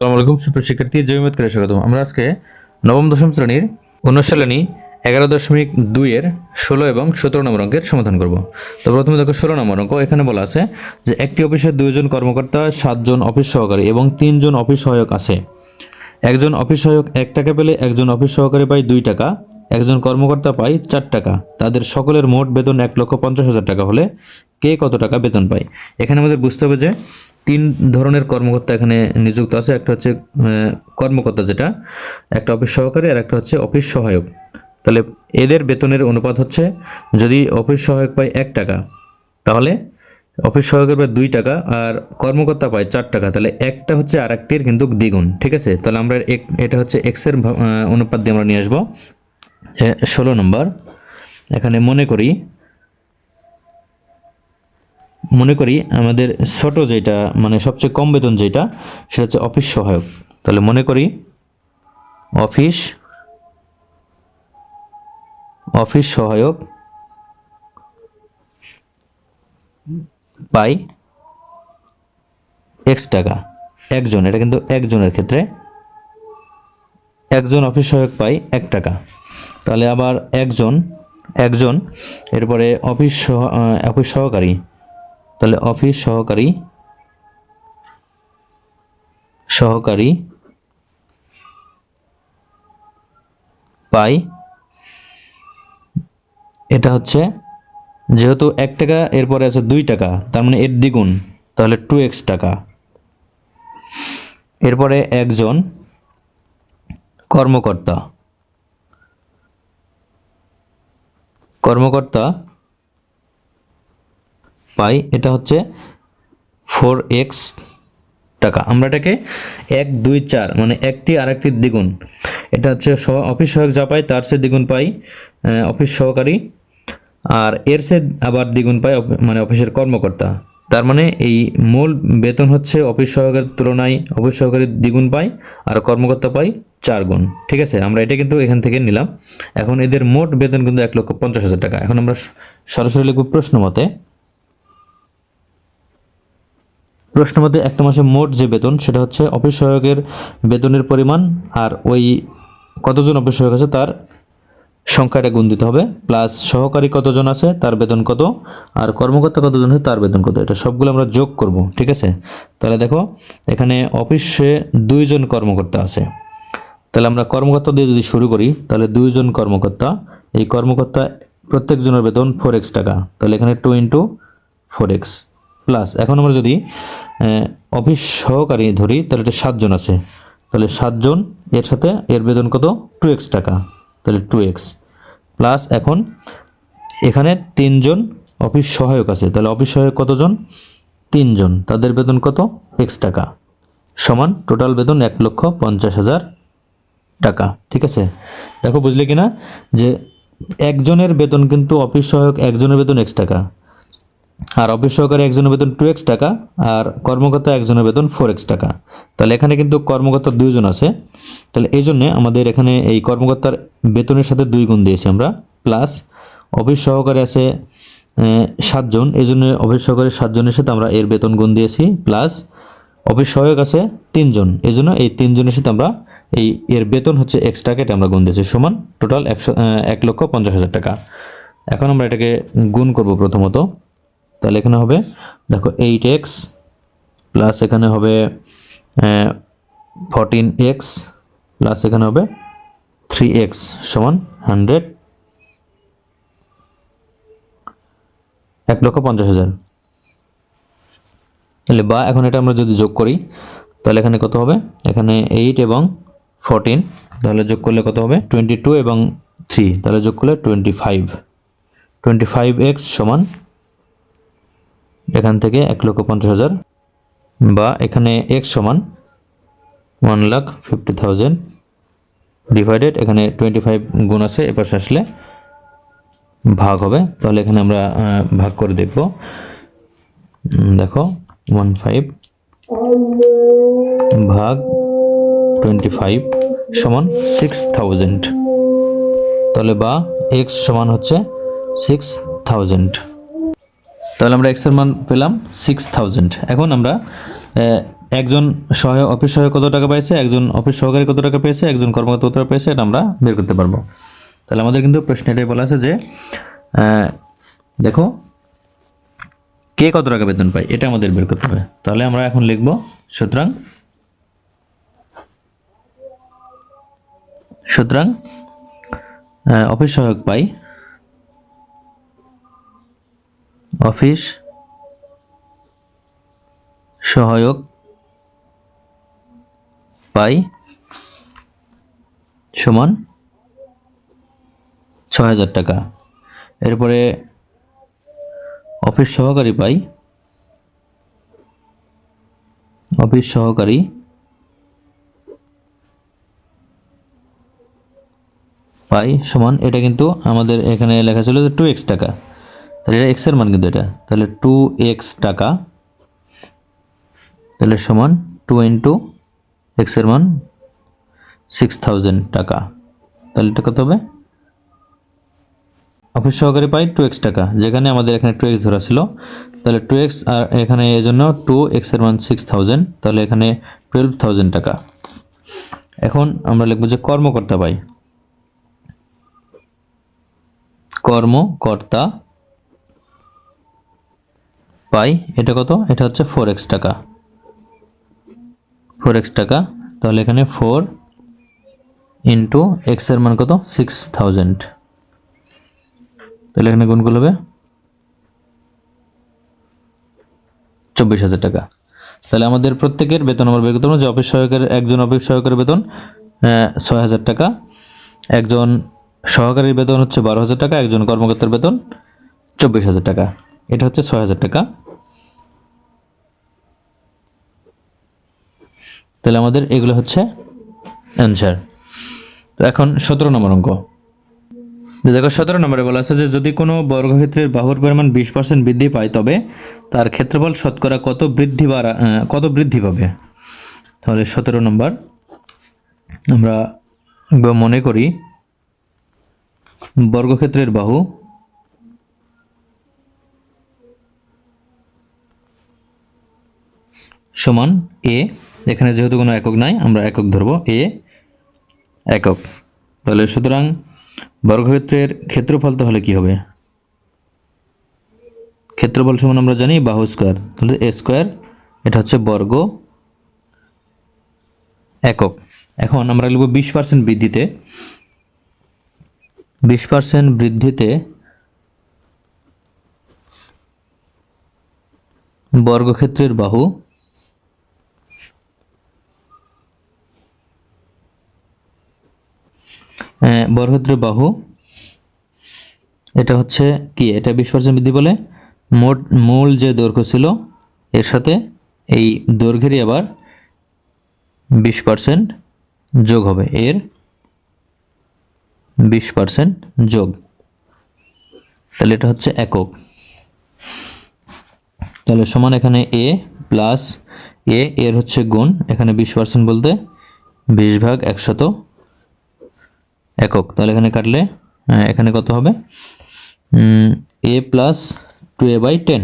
আসসালামু আলাইকুম, সুপ্রিয় শিক্ষার্থী জয়মত করে স্বাগতম। আমরা আজকে নবম, দশম শ্রেণির অনুশীলনী এগারো দশমিক দুইয়ের ষোলো এবং সতেরো নম্বর অঙ্কের সমাধান করব। তো প্রথমে দেখো ষোলো নম্বর অঙ্ক, এখানে বলা আছে যে একটি অফিসে দুইজন কর্মকর্তা, সাতজন অফিস সহকারী এবং তিনজন অফিস সহায়ক আছে। একজন অফিস সহায়ক এক টাকা পেলে একজন অফিস সহকারী পায় দুই টাকা, একজন কর্মকর্তা পায় চার টাকা। তাদের সকলের মোট বেতন এক লক্ষ পঞ্চাশ হাজার টাকা হলে কে কত টাকা বেতন পায়? এখানে আমাদের বুঝতে হবে যে তিন ধরনের কর্মকর্তা এখানে নিযুক্ত আছে। একটা হচ্ছে কর্মকর্তা যেটা, একটা অফিস সহকারী আর একটা হচ্ছে অফিস সহায়ক। তাহলে এদের বেতনের অনুপাত হচ্ছে, যদি অফিস সহায়ক পায় এক টাকা, তাহলে অফিস সহায়কের পায় দুই টাকা আর কর্মকর্তা পায় চার টাকা, তাহলে একটা হচ্ছে আর একটির কিন্তু দ্বিগুণ, ঠিক আছে? তাহলে আমরা এটা হচ্ছে এক্সের অনুপাত দিয়ে আমরা নিয়ে আসব। ষোলো নম্বর, এখানে মনে করি মনে করি আমাদের ছোট যেটা মানে সবচেয়ে কম বেতন যেটা, সেটা হচ্ছে অফিস সহায়ক। তাহলে মনে করি অফিস অফিস সহায়ক পাই এক্স টাকা। একজন, এটা কিন্তু একজনের ক্ষেত্রে। একজন অফিস সহায়ক পাই এক টাকা। তাহলে আবার একজন একজন, এরপরে অফিস অফিস সহকারী। তাহলে অফিস সহকারী সহকারী পাই। এটা হচ্ছে, যেহেতু এক টাকা, এরপরে আছে দুই টাকা, তার মানে এর দ্বিগুণ, তাহলে টু এক্স টাকা। এরপরে একজন কর্মকর্তা। কর্মকর্তা পাই, এটা হচ্ছে ফোর এক্স টাকা। আমরা এটাকে এক, দুই, চার মানে একটি আর একটির দ্বিগুণ। এটা হচ্ছে অফিস সহায়ক যা পাই, তার সে দ্বিগুণ পাই অফিস সহকারী। আর এর সে আবার দ্বিগুণ পাই মানে অফিসের কর্মকর্তা। তার মানে এই মূল বেতন হচ্ছে অফিস সহকারীর তুলনায় অফিস সহকারীর দ্বিগুণ পাই, আর কর্মকর্তা পাই চার গুণ। ঠিক আছে? আমরা এটা কিন্তু এখান থেকে নিলাম। এখন এদের মোট বেতন কিন্তু এক লক্ষ পঞ্চাশ হাজার টাকা। এখন আমরা সরাসরি লিখব প্রশ্ন মতে প্রশ্ন মতে একটা মাসে মোট যে বেতন, সেটা হচ্ছে অফিস সহায়কের বেতনের পরিমাণ আর ওই কতজন অফিস সহায়ক আছে তার সংখ্যাটা গুণ দিতে হবে, প্লাস সহকারী কতজন আছে তার বেতন কত, আর কর্মকর্তা কতজন আছে তার বেতন কত, এটা সবগুলো আমরা যোগ করব, ঠিক আছে? তাহলে দেখো, এখানে অফিসে দুইজন কর্মকর্তা আছে। তাহলে আমরা কর্মকর্তা দিয়ে যদি শুরু করি, তাহলে দুইজন কর্মকর্তা, এই কর্মকর্তা প্রত্যেকজনের বেতন ফোর এক্স টাকা। তাহলে এখানে two into four X plus এখন আমরা যদি অফিস সহকারী ধরি, তাহলে এটা সাতজন আছে। তাহলে সাতজন, এর সাথে এর বেতন কত? টু এক্স টাকা। তাহলে টু এক্স প্লাস এখন এখানে তিনজন অফিস সহায়ক আছে। তাহলে অফিস সহায়ক কতজন? তিনজন। তাদের বেতন কত? এক্স টাকা। সমান টোটাল বেতন এক লক্ষ পঞ্চাশ হাজার টাকা। ঠিক আছে? দেখো, বুঝলে কিনা? যে একজনের বেতন কিন্তু অফিস সহায়ক, একজনের বেতন এক্স টাকা। আর অফিস সহকারী একজনের বেতন টু এক্স টাকা, আর কর্মকর্তা একজনের বেতন ফোর এক্স টাকা। তাহলে এখানে কিন্তু কর্মকর্তা দুইজন আছে। তাহলে এই জন্যে আমাদের এখানে এই কর্মকর্তার বেতনের সাথে দুই গুণ দিয়েছি আমরা। প্লাস অফিস সহকারী আছে সাতজন। এই জন্য অফিস সহকারী সাতজনের সাথে আমরা এর বেতন গুণ দিয়েছি। প্লাস অফিস সহায়ক আছে তিনজন। এই জন্য এই তিনজনের সাথে আমরা এই এর বেতন হচ্ছে এক্সট্রা কেটে আমরা গুণ দিয়েছি সমান টোটাল একশো এক লক্ষ পঞ্চাশ হাজার টাকা। এখন আমরা এটাকে গুণ করব প্রথমত। তাহলে এখানে হবে, দেখো এইট এক্স প্লাস এখানে হবে ফরটিন এক্স প্লাস এখানে হবে থ্রি এক্স সমান হান্ড্রেড এক লক্ষ পঞ্চাশ হাজার। তাহলে বা এখন এটা আমরা যদি যোগ করি, তাহলে এখানে কত হবে? এখানে এইট এবং ফোরটিন তাহলে যোগ করলে কত হবে? টোয়েন্টি টু এবং থ্রি তাহলে যোগ করলে twenty five twenty five X সমান এখান থেকে এক লক্ষ পঞ্চাশ হাজার বা এখানে এক্স সমান one lakh fifty thousand divided এখানে টোয়েন্টি ফাইভ গুণ আছে, এপাশে আসলে ভাগ হবে। তাহলে এখানে আমরা ভাগ করে দেখব। দেখো ওয়ান ফাইভ ভাগ টোয়েন্টি ফাইভ সমান সিক্স থাউজেন্ড তাহলে বা এক্স সমান হচ্ছে সিক্স থাউজেন্ড তাহলে আমরা এক্সের মান পেলাম সিক্স থাউজেন্ড এখন আমরা একজন সহায়ক, অফিস সহায়ক কত টাকা পেয়েছে একজন অফিস সহকারী কত টাকা পেয়েছে? একজন কর্মকর্তা কত টাকা পেয়েছে? এটা আমরা বের করতে পারব। তাহলে আমাদের কিন্তু প্রশ্ন এটাই বলা আছে যে দেখো, কে কত টাকা বেতন পায়? এটা আমাদের বের করতে হবে। তাহলে আমরা এখন লিখব, সুতরাং সুতরাং অফিস সহায়ক পাই অফিস, সহায়ক, পাই, সমান ছয় হাজার টাকা। এরপরে অফিস সহকারী পাই, অফিস সহকারী, পাই সমান, এটা কিন্তু আমাদের এখানে লেখা ছিল যে টু এক্স টাকা। তাহলে এটা এক্সের মান কিন্তু এটা। তাহলে টু এক্স টাকা। তাহলে সমান টু ইন্টু এক্সের মান সিক্স থাউজেন্ড টাকা। তাহলে এটা কত হবে? অফিস সহকারী পাই টু এক্স টাকা। যেখানে আমাদের এখানে টু এক্স ধরা ছিল। তাহলে টু এক্স আর এখানে এই জন্য টু এক্সের মান সিক্স থাউজেন্ড তাহলে এখানে টুয়েলভ থাউজেন্ড টাকা। এখন আমরা লিখব যে কর্মকর্তা পাই। কর্মকর্তা পাই, এটা কত? এটা হচ্ছে ফোর এক্স টাকা। ফোর এক্স টাকা, তাহলে এখানে ফোর ইন্টু এক্সের মান কত? সিক্স থাউজেন্ড তাহলে এখানে গুণগুলো হবে চব্বিশ হাজার টাকা। তাহলে আমাদের প্রত্যেকের বেতন আমরা পারব, যে অফিস সহায়কের একজন অফিস সহায়কের বেতন ছয় হাজার টাকা। একজন সহকারীর বেতন হচ্ছে বারো হাজার টাকা, একজন কর্মকর্তার বেতন চব্বিশ হাজার টাকা। এটা হচ্ছে ছয় হাজার টাকা। তাহলে আমাদের এগুলো হচ্ছে অ্যান্সার তো এখন সতেরো নম্বর অঙ্ক। দেখো সতেরো নম্বরে বলা আছে যে, যদি কোনো বর্গক্ষেত্রের বাহুর পরিমাণ বিশ পার্সেন্ট বৃদ্ধি পায়, তবে তার ক্ষেত্রফল শতকরা কত বৃদ্ধি বাড়া কত বৃদ্ধি পাবে? তাহলে সতেরো নম্বর আমরা মনে করি বর্গক্ষেত্রের বাহু সমান এ, এখানে যেহেতু কোনো একক নাই, আমরা একক ধরবো এ একক। তাহলে সুতরাং বর্গক্ষেত্রের ক্ষেত্রফল তাহলে কি হবে? ক্ষেত্রফল সমান আমরা জানি বাহু স্কোয়ার। তাহলে এ স্কোয়ার, এটা হচ্ছে বর্গ একক। এখন আমরা লিখব বিশ পার্সেন্ট বৃদ্ধিতে। বিশ পার্সেন্ট বৃদ্ধিতে বর্গক্ষেত্রের বাহু বর্গক্ষেত্রের বাহু। এটা হচ্ছে কি? এটা বিশ পার্সেন্ট বৃদ্ধি বলে মোট মূল যে দৈর্ঘ্য ছিল, এর সাথে এই দৈর্ঘ্যেরই আবার বিশ পার্সেন্ট যোগ হবে। এর বিশ পার্সেন্ট যোগ। তাহলে এটা হচ্ছে একক। তাহলে সমান এখানে এ প্লাস এ, এর হচ্ছে গুণ। এখানে বিশ পার্সেন্ট বলতে বিশ ভাগ একশত একক। তাহলে এখানে কাটলে এখানে কত হবে? A plus two A by ten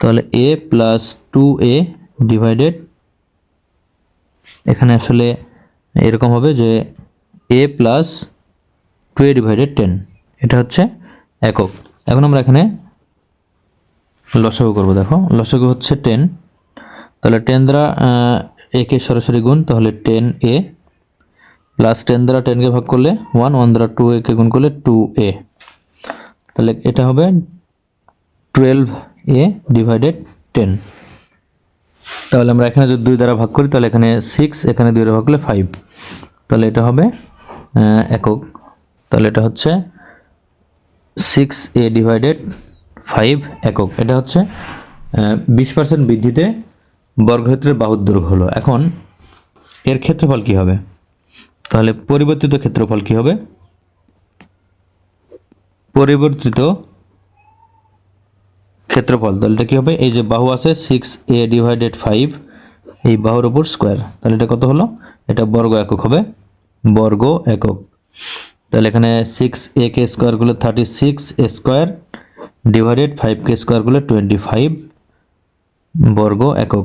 তাহলে A plus two A divided এখানে আসলে এরকম হবে যে A plus two A divided ten এটা হচ্ছে একক। এখন আমরা এখানে লসাগু করব, দেখো। লসাগু হচ্ছে টেন তাহলে টেন দ্বারা একে সরাসরি গুণ, তাহলে টেন এ প্লাস টেন দ্বারা টেনকে ভাগ করলে ওয়ান ওয়ান দ্বারা টু একে গুণ করলে টু এ তাহলে এটা হবে টুয়েলভ এ ডিভাইডেড টেন তাহলে আমরা এখানে যদি দুই দ্বারা ভাগ করি, তাহলে এখানে সিক্স এখানে দুই দ্বারা ভাগ করলে ফাইভ তাহলে এটা হবে একক। তাহলে এটা হচ্ছে সিক্স এ ডিভাইডেড ফাইভ একক। এটা হচ্ছে বিশ পার্সেন্ট বৃদ্ধিতে বর্গক্ষেত্রের বাহুর দৈর্ঘ্য হলো। এখন এর ক্ষেত্রফল কি হবে? তাহলে পরিবর্তিত ক্ষেত্রফল কি হবে? পরিবর্তিত ক্ষেত্রফল, তাহলে এটা কি হবে? এই যে বাহু আছে সিক্স এ ডিভাইডেড ফাইভ এই বাহুর উপর স্কোয়ার তাহলে এটা কত হলো? এটা বর্গ একক হবে, বর্গ একক। তাহলে এখানে সিক্স এ কে স্কোয়ার করলে thirty six square divided five কে স্কোয়ার করলে টোয়েন্টি ফাইভ বর্গ একক।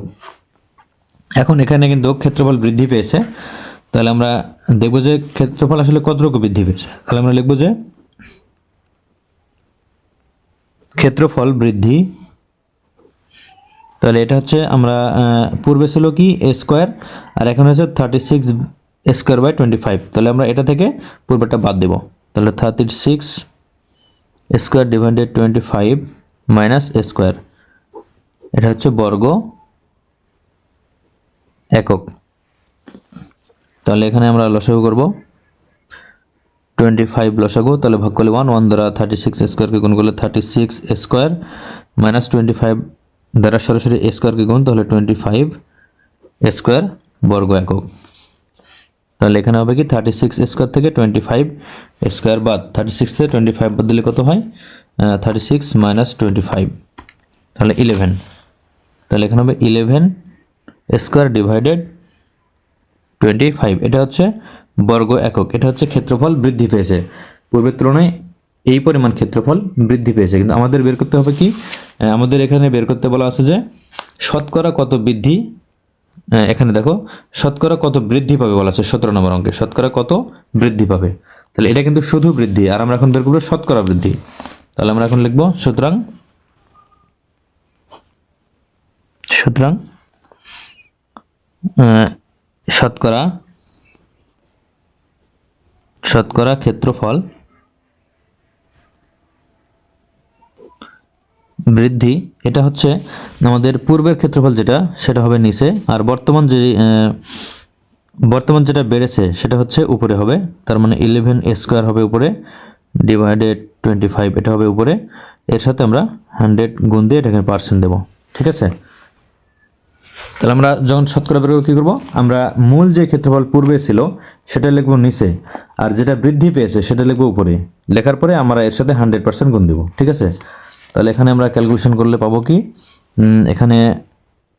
এখন এখানে কিন্তু ক্ষেত্রফল বৃদ্ধি পেয়েছে। তাহলে আমরা দেখব যে ক্ষেত্রফল আসলে কতটুকু বৃদ্ধি পেয়েছে। তাহলে আমরা লিখব যে ক্ষেত্রফল বৃদ্ধি, তাহলে এটা হচ্ছে আমরা পূর্বে ছিল কি এ স্কোয়ার আর এখন হচ্ছে thirty six square by twenty five তাহলে আমরা এটা থেকে পূর্বেরটা বাদ দেব। তাহলে thirty six square divided twenty five minus square এটা হচ্ছে বর্গ একক। তাহলে এখানে আমরা লসাগু করব। টোয়েন্টি ফাইভ লসাগু, তাহলে ভাগ করলে ওয়ান ওয়ান দ্বারা থার্টি সিক্স স্কোয়ারকে গুণ করলে thirty six square minus twenty five দ্বারা সরাসরি স্কোয়ারকে গুণ, তাহলে টোয়েন্টি ফাইভ স্কোয়ার বর্গ একক। তাহলে এখানে হবে কি থার্টি সিক্স স্কোয়ার থেকে টোয়েন্টি ফাইভ স্কোয়ার বাদ। থার্টি সিক্স থেকে টোয়েন্টি ফাইভ বাদ দিলে কত হয়? Thirty six minus twenty five তাহলে ইলেভেন তাহলে এখানে হবে eleven square divided twenty five এটা হচ্ছে বর্গ একক, এটা হচ্ছে ক্ষেত্রফল বৃদ্ধি পেয়েছে। পূর্বের তুলনায় এই পরিমাণ ক্ষেত্রফল বৃদ্ধি পেয়েছে, কিন্তু আমাদের বের করতে হবে কি? আমাদের এখানে বের করতে বলা আছে যে শতকরা কত বৃদ্ধি এখানে দেখো, শতকরা কত বৃদ্ধি পাবে বলা আছে সতেরো নম্বর অঙ্কে, শতকরা কত বৃদ্ধি পাবে। তাহলে এটা কিন্তু শুধু বৃদ্ধি, আর আমরা এখন বের করব শতকরা বৃদ্ধি। তাহলে আমরা এখন লিখব, সুতরাং সুতরাং শতকরা শতকরা ক্ষেত্রফল বৃদ্ধি, এটা হচ্ছে আমাদের পূর্বের ক্ষেত্রফল যেটা, সেটা হবে নিচে, আর বর্তমান যে বর্তমান যেটা বেড়েছে, সেটা হচ্ছে উপরে হবে, তার মানে ইলেভেন স্কোয়ার হবে উপরে ডিভাইডেড টোয়েন্টি ফাইভ এটা হবে উপরে, এর সাথে আমরা হান্ড্রেড গুণ দিয়ে এটাকে পার্সেন্ট দেবো, ঠিক আছে? তাহলে আমরা যখন শতকরা বের কী করব? আমরা মূল যে ক্ষেত্রফল পূর্বে ছিল, সেটা লিখব নিচে। আর যেটা বৃদ্ধি পেয়েছে, সেটা লিখব উপরে। লেখার পরে আমরা এর সাথে হান্ড্রেড পার্সেন্ট গুণ দেবো, ঠিক আছে? তাহলে এখানে আমরা ক্যালকুলেশন করলে পাবো কি? এখানে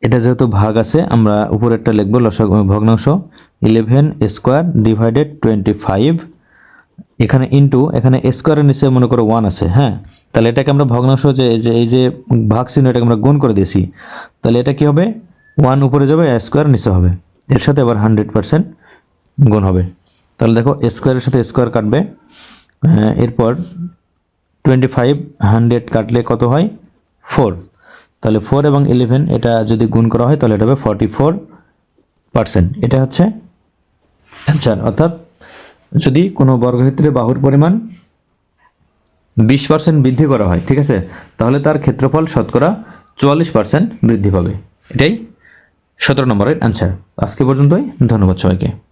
এটা যেহেতু ভাগ আছে, আমরা উপরেরটা লিখব লসাগু ভগ্নাংশ eleven square divided twenty five এখানে ইনটু এখানে স্কোয়ারের নিচে মনে করো ওয়ান আছে হ্যাঁ? তাহলে এটাকে আমরা ভগ্নাংশ যে- এই যে ভাগ চিহ্ন এটাকে আমরা গুণ করে দিয়েছি। তাহলে এটা কি হবে? ওয়ান উপরে যাবে স্কোয়ার নিচে হবে। এর সাথে আবার হান্ড্রেড পার্সেন্ট গুণ হবে। তাহলে দেখো স্কোয়ারের সাথে স্কোয়ার কাটবে। এরপর টোয়েন্টি ফাইভ, হান্ড্রেড কাটলে কত হয়? ফোর। তাহলে ফোর এবং ইলেভেন, এটা যদি গুণ করা হয়, তাহলে এটা হবে ফর্টি ফোর পার্সেন্ট। এটা হচ্ছে অ্যান্সার। অর্থাৎ যদি কোনো বর্গক্ষেত্রে বাহুর পরিমাণ বিশ পার্সেন্ট বৃদ্ধি করা হয়, ঠিক আছে? তাহলে তার ক্ষেত্রফল শতকরা চুয়াল্লিশ পার্সেন্ট বৃদ্ধি পাবে। এটাই সতেরো নম্বরের অ্যান্সার আজকে পর্যন্তই ধন্যবাদ সবাইকে।